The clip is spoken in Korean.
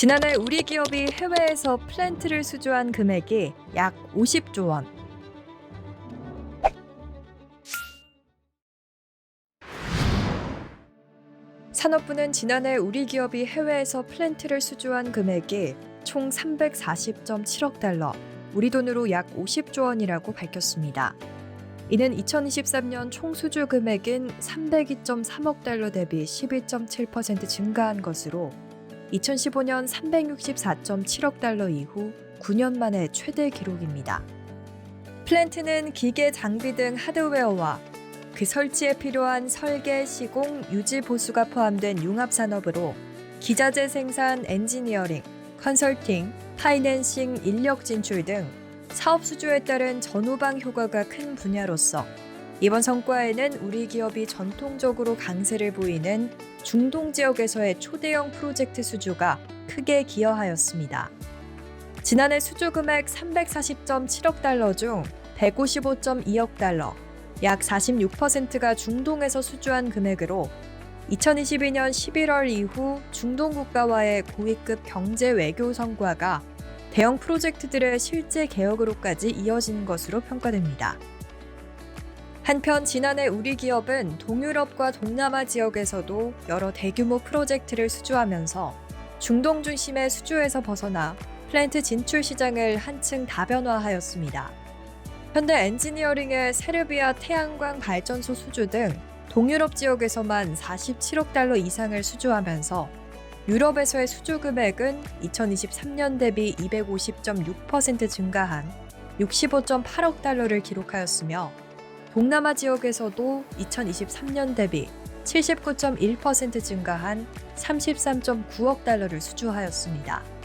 지난해 우리 기업이 해외에서 플랜트를 수주한 금액이 약 50조 원. 산업부는 지난해 우리 기업이 해외에서 플랜트를 수주한 금액이 총 340.7억 달러, 우리 돈으로 약 50조 원이라고 밝혔습니다. 이는 2023년 총 수주 금액인 302.3억 달러 대비 12.7% 증가한 것으로 2015년 364.7억 달러 이후 9년 만에 최대 기록입니다. 플랜트는 기계, 장비 등 하드웨어와 그 설치에 필요한 설계, 시공, 유지 보수가 포함된 융합 산업으로 기자재 생산, 엔지니어링, 컨설팅, 파이낸싱, 인력 진출 등 사업 수주에 따른 전후방 효과가 큰 분야로서 이번 성과에는 우리 기업이 전통적으로 강세를 보이는 중동 지역에서의 초대형 프로젝트 수주가 크게 기여하였습니다. 지난해 수주 금액 340.7억 달러 중 155.2억 달러, 약 46%가 중동에서 수주한 금액으로 2022년 11월 이후 중동 국가와의 고위급 경제 외교 성과가 대형 프로젝트들의 실제 개혁으로까지 이어진 것으로 평가됩니다. 한편 지난해 우리 기업은 동유럽과 동남아 지역에서도 여러 대규모 프로젝트를 수주하면서 중동 중심의 수주에서 벗어나 플랜트 진출 시장을 한층 다변화하였습니다. 현대 엔지니어링의 세르비아 태양광 발전소 수주 등 동유럽 지역에서만 47억 달러 이상을 수주하면서 유럽에서의 수주 금액은 2023년 대비 250.6% 증가한 65.8억 달러를 기록하였으며 동남아 지역에서도 2023년 대비 79.1% 증가한 33.9억 달러를 수주하였습니다.